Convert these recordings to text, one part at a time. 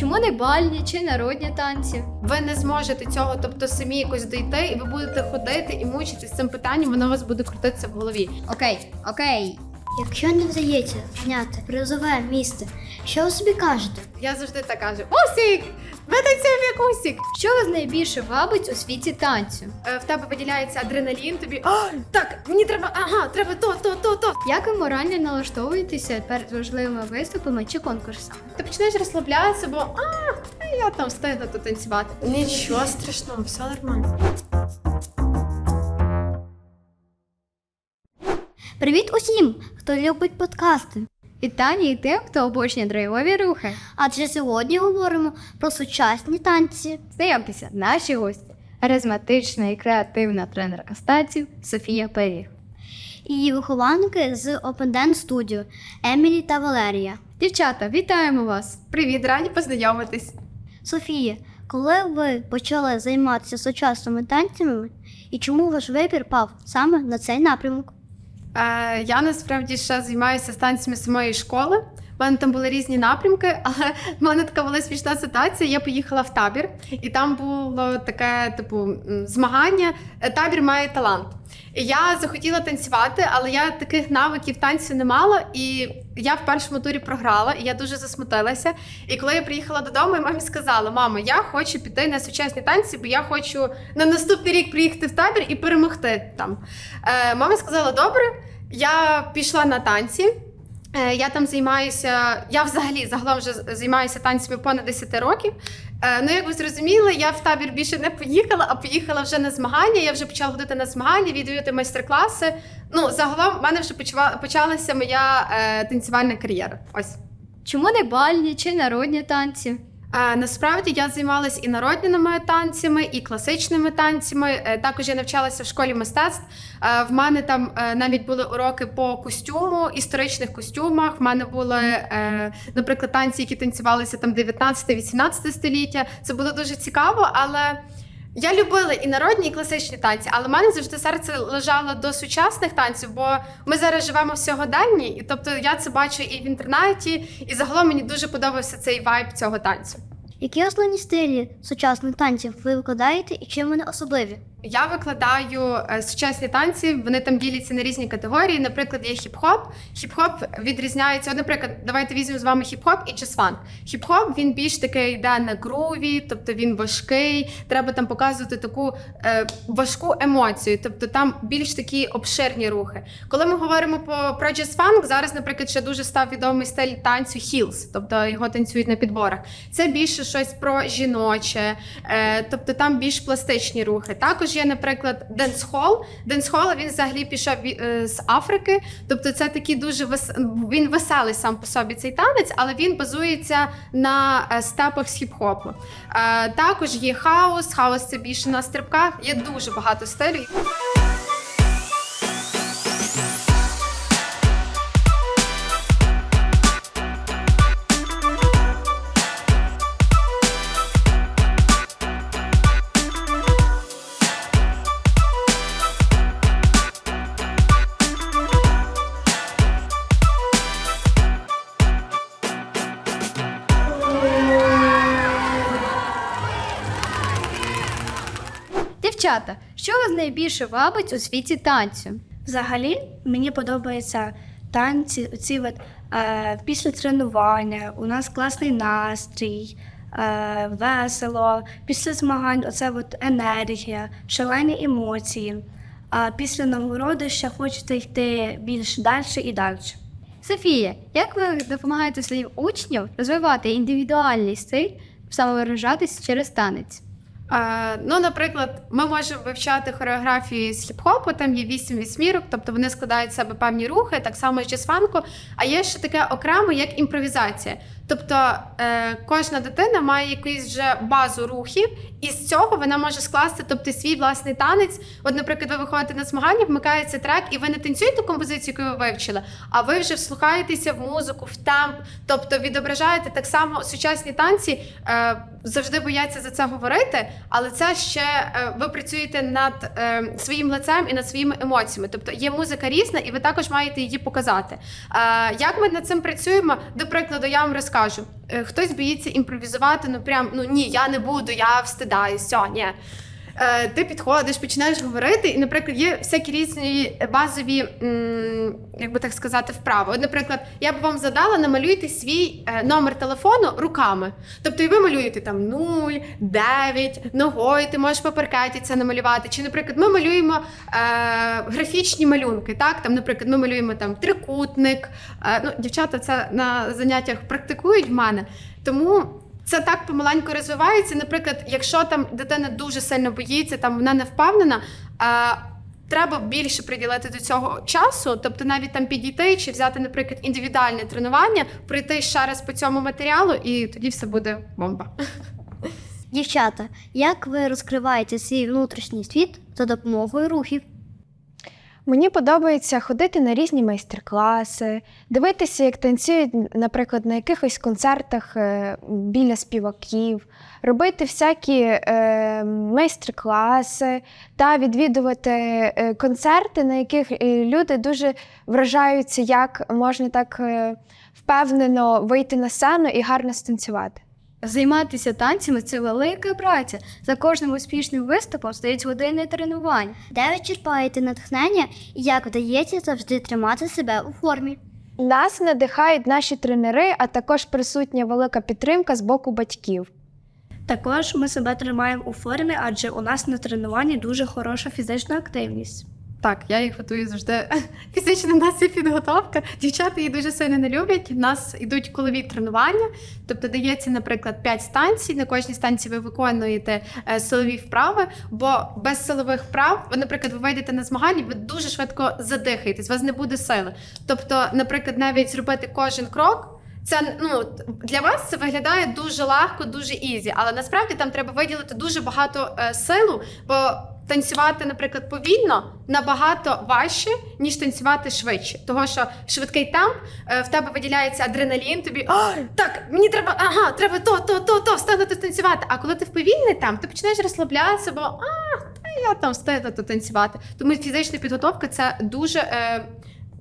Чому не бальні чи народні танці? Ви не зможете цього, тобто самі якось дійти, і ви будете ходити і мучитись цим питанням, воно у вас буде крутитися в голові. Окей, окей. Якщо не вдається зняти призове місце, що ви собі кажете? Я завжди так кажу: Усік! Танцюємо як усік! Що вас найбільше вабить у світі танцю? Е, В тебе виділяється адреналін, тобі а, так, мені треба, ага, треба то, то, то, то. Як ви морально налаштовуєтеся перед важливими виступами чи конкурсами? Ти починаєш розслаблятися, бо а, я там встигну тут танцювати. Нічого страшного, все нормально. Привіт усім, хто любить подкасти. Вітання і тим, хто обочні драйвові рухи. Адже сьогодні говоримо про сучасні танці. Знайомтеся, наші гості. Харизматична і креативна тренерка з танців Софія Пиріг. і її вихованки з Open Dance Studio Емілі та Валерія. Дівчата, вітаємо вас! Привіт, раді познайомитись. Софія, коли ви почали займатися сучасними танцями і чому ваш вибір пав саме на цей напрямок? Е, я насправді ще займаюся станціями самої школи. У мене там були різні напрямки, але в мене така була смішна ситуація. Я поїхала в табір, і там було таке, типу, змагання. Табір має талант. І я захотіла танцювати, але я таких навиків танцю не мала. І я в першому турі програла, і я дуже засмутилася. І коли я приїхала додому, я мамі сказала: мама, я хочу піти на сучасні танці, бо я хочу на наступний рік приїхати в табір і перемогти там. Е, мама сказала: добре. Я пішла на танці. Е, Я там займаюся. Я взагалі загалом вже займаюся танцями понад 10 років. Е, Ну, як ви зрозуміли, я в табір більше не поїхала, а поїхала вже на змагання. Я вже почала ходити на змагання, відвідувати майстер-класи. Ну, загалом в мене вже почала, почалася моя е, танцювальна кар'єра. Ось. Чому не бальні чи народні танці? Е, Насправді я займалася і народними танцями, і класичними танцями. Е, Також я навчалася в школі мистецтв. Е, В мене там навіть були уроки по костюму, історичних костюмах. В мене були, наприклад, танці, які танцювалися там 19-18 століття. Це було дуже цікаво, але. Я любила і народні, і класичні танці, але в мене завжди серце лежало до сучасних танців, бо ми зараз живемо в сьогоденні, і тобто я це бачу і в інтернеті, і загалом мені дуже подобався цей вайб цього танцю. Які основні стилі сучасних танців ви викладаєте і чим вони особливі? Я викладаю е, сучасні танці. Вони там діляться на різні категорії. Наприклад, є хіп-хоп. Хіп-хоп відрізняється. От, наприклад, давайте візьмемо з вами хіп-хоп і чесфанк. Хіп-хоп він більш такий йде на груві, тобто він важкий. Треба там показувати таку е, важку емоцію, тобто там більш такі обширні рухи. Коли ми говоримо по про джаз-фанк, зараз, наприклад, ще дуже став відомий стиль танцю хілс, тобто його танцюють на підборах. Це більше щось про жіноче, е, тобто там більш пластичні рухи. Також є, наприклад, денсхол. Денсхол він взагалі пішов е, з Африки, тобто це такий дуже вес... він веселий сам по собі цей танець, але він базується на е, степах з хіп-хопу. Е, також є хаос. Хаос це більше на стрибках. Є дуже багато стилів. Дівчата, що вас найбільше вабить у світі танцю? Взагалі мені подобаються танці, оці от, е, після тренування. У нас класний настрій, е, весело. Після змагань оце от енергія, шалені емоції. А після нагороди ще хочете йти більш далі і далі. Софія, як ви допомагаєте своїм учням розвивати індивідуальний стиль, самовиражатись через танець? Ну, наприклад, ми можемо вивчати хореографії з хіп-хопу, там є вісім вісьмірок, тобто вони складають в себе певні рухи, так само і з джаз-фанку. А є ще таке окремо, як імпровізація. Тобто е, кожна дитина має якусь вже базу рухів, і з цього вона може скласти тобто, свій власний танець. От, наприклад, ви виходите на змагання, вмикається трек, і ви не танцюєте композицію, яку ви вивчили, а ви вже вслухаєтеся в музику, в темп, тобто відображаєте так само сучасні танці. Е, завжди бояться за це говорити, але це ще е, ви працюєте над своїм лицем і над своїми емоціями. Тобто є музика різна, і ви також маєте її показати. Як ми над цим працюємо? До прикладу, я вам розкажу. Е, хтось боїться імпровізувати, ну прям ну ні, я не буду, я встидаюся. ні. Е, ти підходиш, починаєш говорити, і, наприклад, є всякі різні базові, як би так сказати, вправи. От, наприклад, я б вам задала, намалюйте свій е, номер телефону руками. Тобто, і ви малюєте там 0, 9, ногою, ти можеш по паркеті це намалювати. Чи, наприклад, ми малюємо е, графічні малюнки. Так, там, наприклад, ми малюємо там трикутник. Е, ну, дівчата це на заняттях практикують в мене. Тому це так помаленьку розвивається. Наприклад, якщо там дитина дуже сильно боїться, там вона не впевнена. А, Треба більше приділити до цього часу, тобто навіть там підійти чи взяти, наприклад, індивідуальне тренування, пройти ще раз по цьому матеріалу, і тоді все буде бомба. Дівчата, як ви розкриваєте свій внутрішній світ за допомогою рухів? Мені подобається ходити на різні майстер-класи, дивитися, як танцюють, наприклад, на якихось концертах е, біля співаків, робити всякі е, майстер-класи та відвідувати е, концерти, на яких люди дуже вражаються, як можна так впевнено вийти на сцену і гарно станцювати. Займатися танцями це велика праця. За кожним успішним виступом стоять години тренувань. Де ви черпаєте натхнення і як вдається завжди тримати себе у формі? Нас надихають наші тренери, а також присутня велика підтримка з боку батьків. Також ми себе тримаємо у формі, адже у нас на тренуванні дуже хороша фізична активність. Так, я їх готую завжди. Фізично в нас є підготовка. Дівчата її дуже сильно не люблять. У нас йдуть колові тренування, тобто дається, наприклад, 5 станцій. На кожній станції ви виконуєте е, силові вправи, бо без силових вправ, ви, наприклад, ви вийдете на змагання, ви дуже швидко задихаєтесь, у вас не буде сили. Тобто, наприклад, навіть зробити кожен крок. Це ну для вас це виглядає дуже легко, дуже ізі, але насправді там треба виділити дуже багато е, силу, бо танцювати, наприклад, повільно набагато важче, ніж танцювати швидше. Того що швидкий темп е, в тебе виділяється адреналін, тобі «А, так, мені треба, ага, треба то, то, то, то, встигнути танцювати. А коли ти в повільний темп, ти починаєш розслаблятися, бо а, та я там встигну то танцювати. Тому фізична підготовка це дуже е,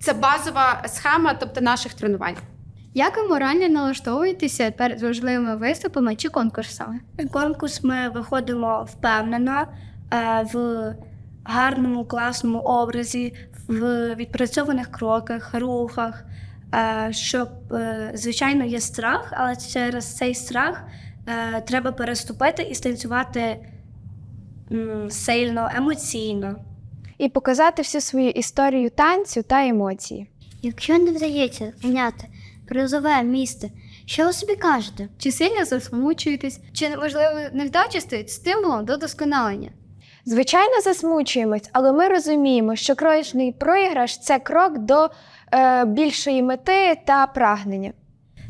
це базова схема, тобто наших тренувань. Як ви морально налаштовуєтеся перед важливими виступами чи конкурсами? На конкурс ми виходимо впевнено в гарному, класному образі, в відпрацьованих кроках, рухах. Е, щоб, е, звичайно, є страх, але через цей страх е, треба переступити і станцювати сильно, емоційно. І показати всю свою історію танцю та емоції. Якщо не вдається зайняти призове місце, що ви собі кажете? Чи сильно засмучуєтесь, чи можливо невдача стають стимулом до досконалення? Звичайно, засмучуємось, але ми розуміємо, що кожний проіграш це крок до е, більшої мети та прагнення.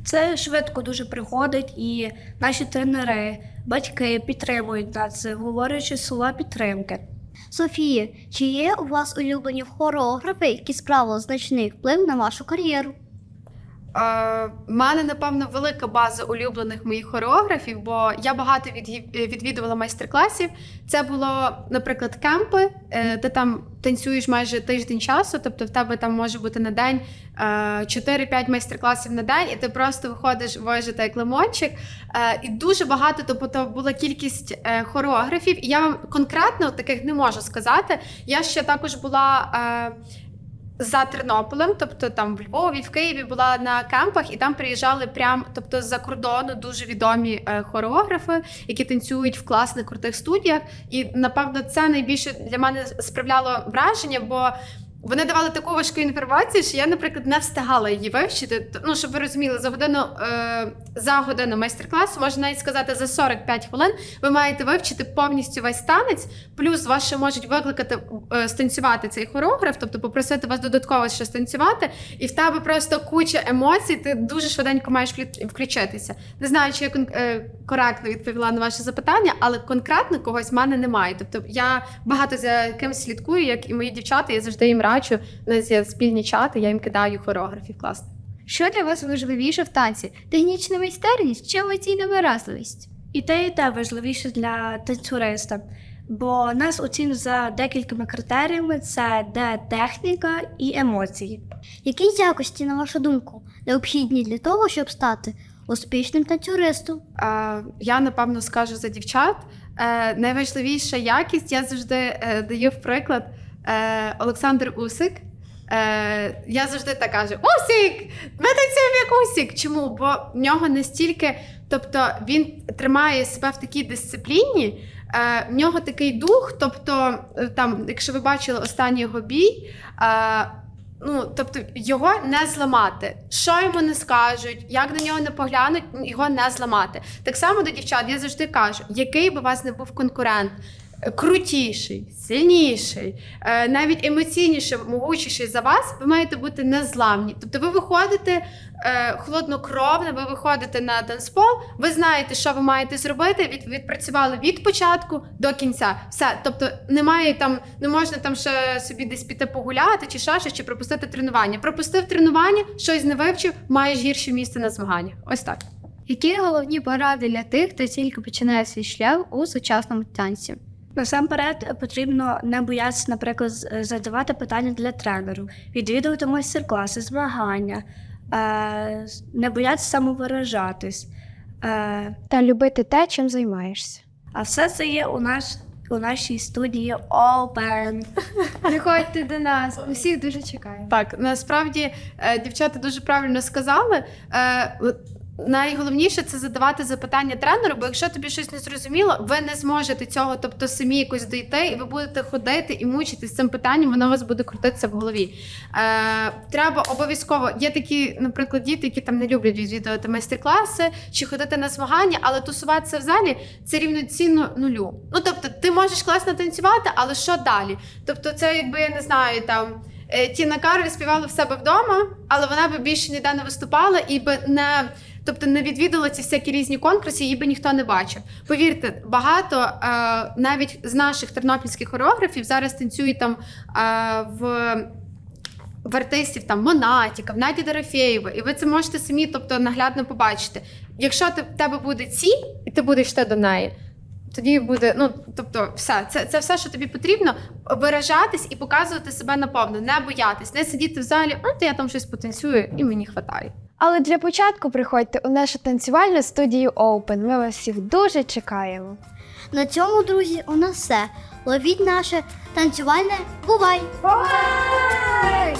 Це швидко дуже приходить, і наші тренери, батьки підтримують нас, говорячи слова підтримки. Софія, чи є у вас улюблені хореографи, які справили значний вплив на вашу кар'єру? Е, мене, напевно, велика база улюблених моїх хореографів, бо я багато відгі- відвідувала майстер-класів. Це було, наприклад, кемпи, е, ти там танцюєш майже тиждень часу, тобто в тебе там може бути на день е, 4-5 майстер-класів на день, і ти просто виходиш вижити як лимончик. Е, І дуже багато, тобто була кількість е, хореографів. І я вам конкретно таких не можу сказати. Я ще також була. За Тернополем, тобто там в Львові, в Києві була на кемпах, і там приїжджали прям, тобто з-за кордону дуже відомі е, хореографи, які танцюють в класних крутих студіях. І напевно це найбільше для мене справляло враження, бо. Вони давали таку важку інформацію, що я, наприклад, не встигала її вивчити. Ну, щоб ви розуміли, за годину е, за годину майстер-класу, можна навіть сказати, за 45 хвилин ви маєте вивчити повністю весь танець. Плюс вас ще можуть викликати е, станцювати цей хореограф, тобто попросити вас додатково ще станцювати, і в тебе просто куча емоцій. Ти дуже швиденько маєш вклю- включитися. Не знаю, чи я е, коректно відповіла на ваше запитання, але конкретно когось в мене немає. Тобто я багато за кимось слідкую, як і мої дівчата, я завжди їм раджу. У нас є спільні чати, я їм кидаю хореографів. Класно. Що для вас важливіше в танці? Технічна майстерність чи емоційна виразливість? І те, і те важливіше для танцюриста, бо нас оцінюють за декількома критеріями: це де техніка і емоції. Які якості, на вашу думку, необхідні для того, щоб стати успішним танцюристом? Е, я напевно скажу за дівчат. Е, найважливіша якість я завжди е, даю в приклад е, Олександр Усик. Е, я завжди так кажу: Усик! Ми танцюємо як Усик. Чому? Бо в нього настільки, тобто він тримає себе в такій дисципліні. Е, в нього такий дух, тобто, е, там, якщо ви бачили останній його бій, е, ну, тобто його не зламати. Що йому не скажуть, як на нього не поглянуть, його не зламати. Так само до дівчат я завжди кажу, який би у вас не був конкурент. Крутіший, сильніший, е, навіть емоційніший, могучіший за вас, ви маєте бути незламні. Тобто ви виходите е, холоднокровно, ви виходите на танцпол, ви знаєте, що ви маєте зробити. Від, відпрацювали від початку до кінця. Все, тобто немає там, не можна там ще собі десь піти погуляти, чи ще щось, чи пропустити тренування. Пропустив тренування, щось не вивчив, маєш гірше місце на змаганнях. Ось так. Які головні поради для тих, хто тільки починає свій шлях у сучасному танці? Насамперед потрібно не боятися, наприклад, задавати питання для тренеру, відвідувати майстер-класи, змагання, е, не боятися самовиражатись. Е, Та любити те, чим займаєшся. а все це є у, наш, у нашій студії Open. Приходьте до нас, усіх дуже чекаємо. Так, насправді е, дівчата дуже правильно сказали. Найголовніше це задавати запитання тренеру, бо якщо тобі щось не зрозуміло, ви не зможете цього, тобто самі якось дійти, і ви будете ходити і мучитись цим питанням, воно у вас буде крутитися в голові. Е, треба обов'язково. Є такі, наприклад, діти, які там не люблять відвідувати майстер-класи чи ходити на змагання, але тусуватися в залі це рівноцінно нулю. Ну тобто, ти можеш класно танцювати, але що далі? Тобто, це якби я не знаю там. е, Тіна Кароль співала в себе вдома, але вона би більше ніде не виступала і би не. Тобто не відвідала ці всякі різні конкурси, її би ніхто не бачив. Повірте, багато е, навіть з наших тернопільських хореографів зараз танцюють там е, в. В артистів там Монатіка, в Наді Дорофєєва, і ви це можете самі, тобто наглядно побачити. Якщо ти, в тебе буде ціль, і ти будеш йти до неї, тоді буде, ну тобто, все, це, це все, що тобі потрібно, виражатись і показувати себе наповно, не боятись, не сидіти в залі, а то я там щось потанцюю, і мені хватає. Але для початку приходьте у нашу танцювальну студію Open. Ми вас всіх дуже чекаємо. На цьому, друзі, у нас все. Ловіть наше танцювальне бувай! Бувай!